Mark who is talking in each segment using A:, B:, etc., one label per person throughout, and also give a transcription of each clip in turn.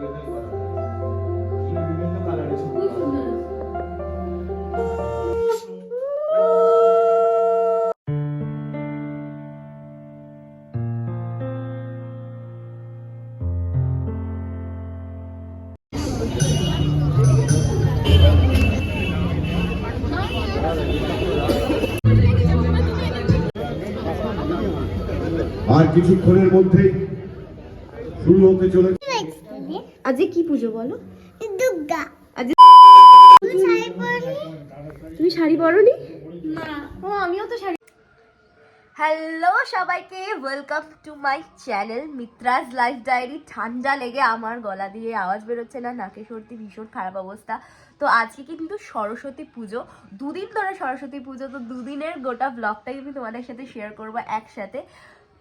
A: আর কিছুক্ষণের মধ্যেই শুরু হতে চলেছে।
B: আজকে কি পুজো বলো?
C: দুর্গা।
B: আজকে তুমি শাড়ি পরনি?
C: না।
B: ও আমিও তো শাড়ি হ্যালো সবাইকে welcome to my channel Mitra's life diary ঠান্ডা লেগে আমার গলা দিয়ে আওয়াজ বেরোচ্ছে না নাকে সর্দি ভীষণ খারাপ অবস্থা। তো আজকে কিন্তু সরস্বতী পুজো। দুদিন ধরে সরস্বতী পুজো তো দুদিনের গোটা ব্লগটাই আমি তোমাদের সাথে শেয়ার করব একসাথে।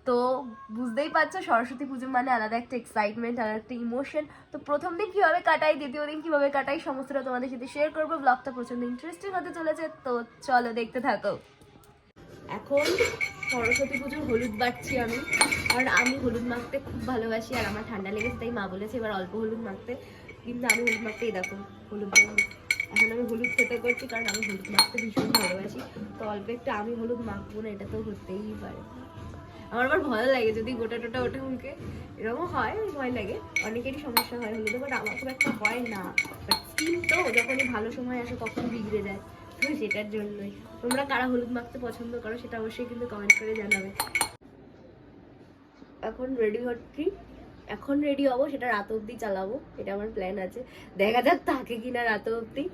B: তো বুঝতেই পারছ, সরস্বতী পুজো মানে আলাদা একটা এক্সাইটমেন্ট আলাদা একটা ইমোশন তো প্রথম দিন কীভাবে কাটাই, দ্বিতীয় দিন কীভাবে কাটাই, সমস্তটা তোমাদের সাথে শেয়ার করব। ব্লগটা প্রচণ্ড ইন্টারেস্টিং হতে চলেছে, তো চলো দেখতে থাকো। এখন সরস্বতী পুজোর হলুদ বাটছি আমি কারণ আমি হলুদ মাখতে খুব ভালোবাসি, আর আমার ঠান্ডা লেগেছে, তাই মা বলেছে এবার অল্প হলুদ মাখতে। কিন্তু আমি হলুদ মাখতেই দেখো, হলুদ। এখন আমি হলুদ খেতে করছি, কারণ আমি হলুদ মাখতে ভীষণ ভালোবাসি। তো অল্প একটু আমি হলুদ মাখবো না, এটা তো হতেই পারে। আমার আবার ভয় লাগে যদি গোটা টোটা ওঠে মুখে এরকমও হয়, ভয় লাগে। অনেকেরই সমস্যা হয় হলুদে বাট আমার খুব একটা হয় না। বাট স্কিন তো, যখনই ভালো সময় আসে তখন বিগড়ে যায়। তো সেটার জন্যই। তোমরা কারা হলুদ মাখতে পছন্দ করো সেটা অবশ্যই কিন্তু কমেন্ট করে জানাবে। এখন রেডি হচ্ছি এখন রেডি হব, সেটা রাত অবধি চালাবো। এটা আমার প্ল্যান আছে। দেখা যাক থাকে কিনা রাত অবধি।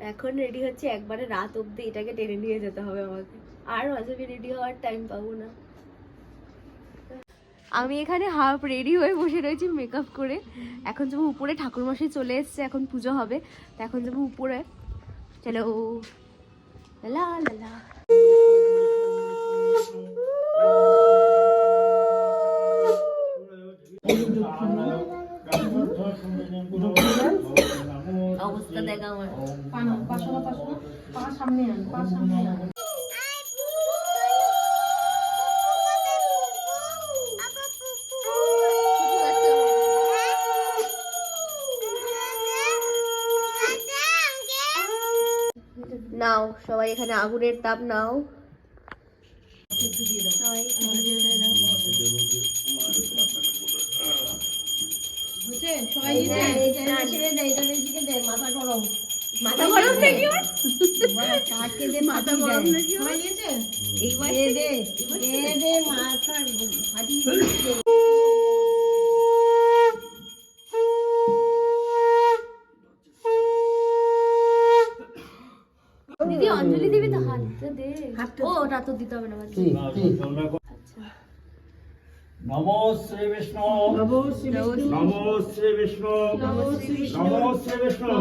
B: এখন রেডি হচ্ছে, একবারে রাত অবধি এটাকে টেনে নিয়ে যেতে হবে আমাকে। আর মাঝে রেডি হওয়ার টাইম পাবো না। আমি এখানে হাফ রেডি হয়ে বসে রয়েছি মেকআপ করে। এখন যাব উপরে ঠাকুরমশাই চলে এসছে এখন পুজো হবে। তো এখন যাব উপরে। চলো। লা লা লা। অবস্থা দেখ আমার। নাও সবাই এখানে আগুনের তাপ নাও সবাই এখানে আগুনের তাপ নাও। মাথা গরম। নাকি মাথা গরম নাকি? অঞ্জলি দিবি তো হাতটা দে। ও ওটা তো দিতে হবে না বাদ দে। আচ্ছা
D: নমো শ্রী বিষ্ণু। নমো শ্রী বিষ্ণু। নমো শ্রী বিষ্ণু।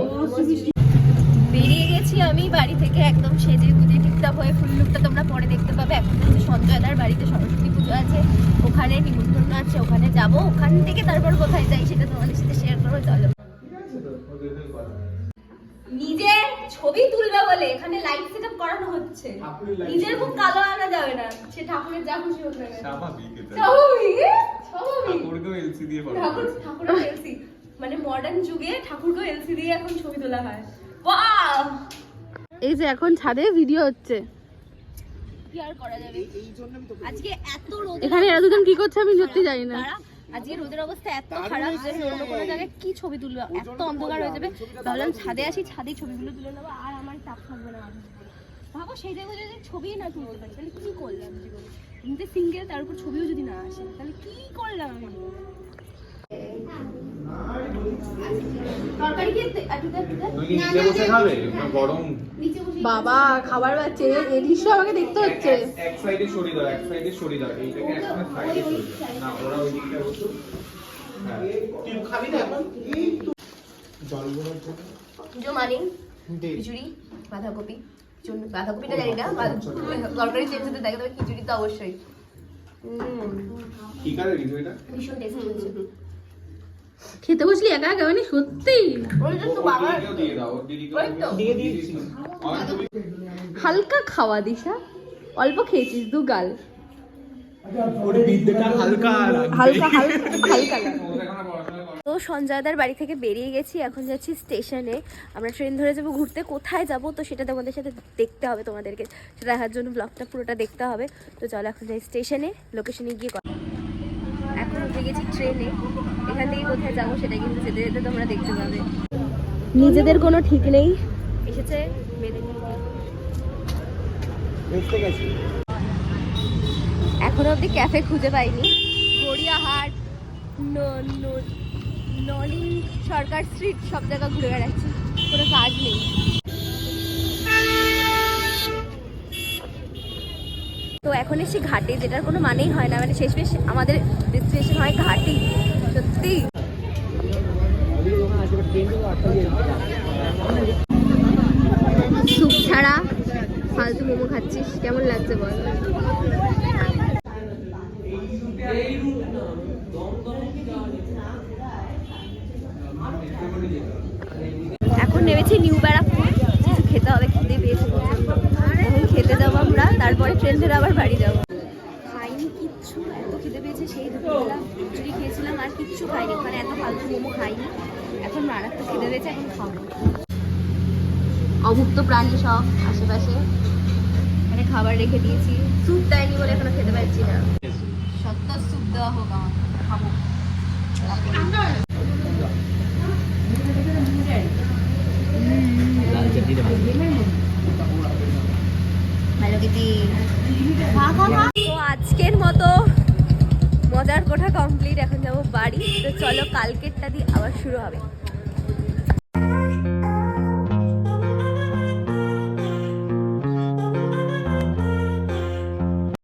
B: বেরিয়ে গেছি আমি বাড়ি থেকে একদম সেজে গুজে টিপটাপ হয়ে ফুল লুকটা তোমরা পরে দেখতে পাবে। এখন হচ্ছে সঞ্জয়দার বাড়িতে সরস্বতী পুজো আছে ওখানে নিমন্ত্রণ আছে ওখানে যাব। ওখান থেকে তারপর কোথায় যাই সেটা তোমাদের সাথে শেয়ার করব চলো নিজের ছবি তুলবে বলে এখানে লাইট সেটআপ করানো হচ্ছে। নিজের মুখ কালো আনা যাবে না। সে ঠাকুরের যা খুশি হোক না
E: স্বাভাবিক
B: স্বাভাবিক স্বাভাবিক।
E: ঠাকুরকেও এলসি দিয়ে
B: ঠাকুর
E: হয়।
B: এলসি মানে মডার্ন যুগে ঠাকুরকে এলসি দিয়ে এখন ছবি তোলা হয়। বাহ
F: এই যে এখন ছাদে ভিডিও হচ্ছে।
B: কি আর করা যাবে? আজকে এত রোদ
F: এখানে এরা দুজন কি করছে আমি সত্যি জানি না।
B: আজকে রোদের অবস্থা এত খারাপ যে অন্য কোনো জায়গায় কি ছবি তুলবো? এত অন্ধকার হয়ে যাবে। ভাবলাম ছাদে আসি ছাদে ছবিগুলো তুলে নেব আর আমার চাপ থাকবে না ভাবো সেই জায়গায় যদি ছবি না তুলতে পারি তাহলে কি করলাম জীবনে? এমনিতে সিঙ্গেল তার উপর ছবিও যদি না আসে তাহলে কি করলাম আমি তরকারি খেতে একটু দে, একটু দে।
E: তুমি কি নিচে বসে খাবে না গরম
B: নিচে বসে
F: বাবা খাবার পাচ্ছে এই দৃশ্য আমাকে দেখতে হচ্ছে।
E: এক- সাইডে সরিয়ে দাও এক সাইডে সরিয়ে দাও। এইটাকে একটা সাইডে সরিয়ে দাও। না ওরা ওই দিকটা বসো হ্যাঁ।
B: খিচুড়ি বাঁধাকপি। বাঁধাকপিটা জানি না তরকারি চেঞ্জ হতে থাকে তবে খিচুড়ি তো অবশ্যই। ভীষণ টেস্টি হয়েছে।
F: খেতে বসলি একা একা? মানে সত্যি? হালকা খাওয়া দিশা। অল্প খেয়েছিস দু গাল।
D: হালকা
F: হালকা হালকা।
B: তো সঞ্জয়দার বাড়ি থেকে বেরিয়ে গেছি এখন যাচ্ছি স্টেশনে। আমরা ট্রেন ধরে যাব ঘুরতে কোথায় যাব তো সেটা তোমাদের সাথে দেখতে হবে তোমাদেরকে। সেটা দেখার জন্য ব্লগটা পুরোটা দেখতে হবে। তো চলো এখন যাই স্টেশনে লোকেশনে গিয়ে কথা উঠে গেছি ট্রেনে এখান থেকে কোথায় যাব সেটা কিন্তু যেতে যেতে তোমরা দেখতে পাবে। নিজেদের কোনো ঠিক নেই। এসেছে এখনও অবধি ক্যাফে খুঁজে পাইনি। গড়িয়াহাট ন- ন- নলিন সরকার স্ট্রিট সব জায়গা ঘুরে বেড়াচ্ছি। কোনো কাজ নেই। তো এখন এসে ঘাটে, যেটার কোনো মানেই হয় না মানে শেষ বেশ আমাদের ডেস্টিনেশন হয় ঘাটেই সত্যি। স্যুপ ছাড়া ফালতু মোমো খাচ্ছিস, কেমন লাগছে বল? এখন নেমেছি নিউ ব্যারাকপুর, কিছু খেতে হবে, খিদে পেয়েছে প্রচণ্ড। এখন খেতে যাব আমরা তারপরে ট্রেন ধরে আবার বাড়ি যাব। খাইনি কিচ্ছু, এত খিদে পেয়েছে সেই দুপুরবেলা খিচুড়ি খেয়েছিলাম, আর কিচ্ছু খাইনি। ওখানে এত ফালতু মোমো খাইনি। এখন মারাত্মক খিদে পেয়েছে, এখন খাব। অভুক্ত প্রাণী সব আশেপাশে। মানে খাবার রেখে দিয়েছি। স্যুপ দেয়নি বলে এখনও খেতে পারছি না। সত্য স্যুপ দেওয়া হোক আমার, খাব ভালো কিছু তো আজকের মতো মজার কোঠা কমপ্লিট এখন যাব বাড়ি। তো চলো, কালকেরটা দিয়ে আবার শুরু হবে।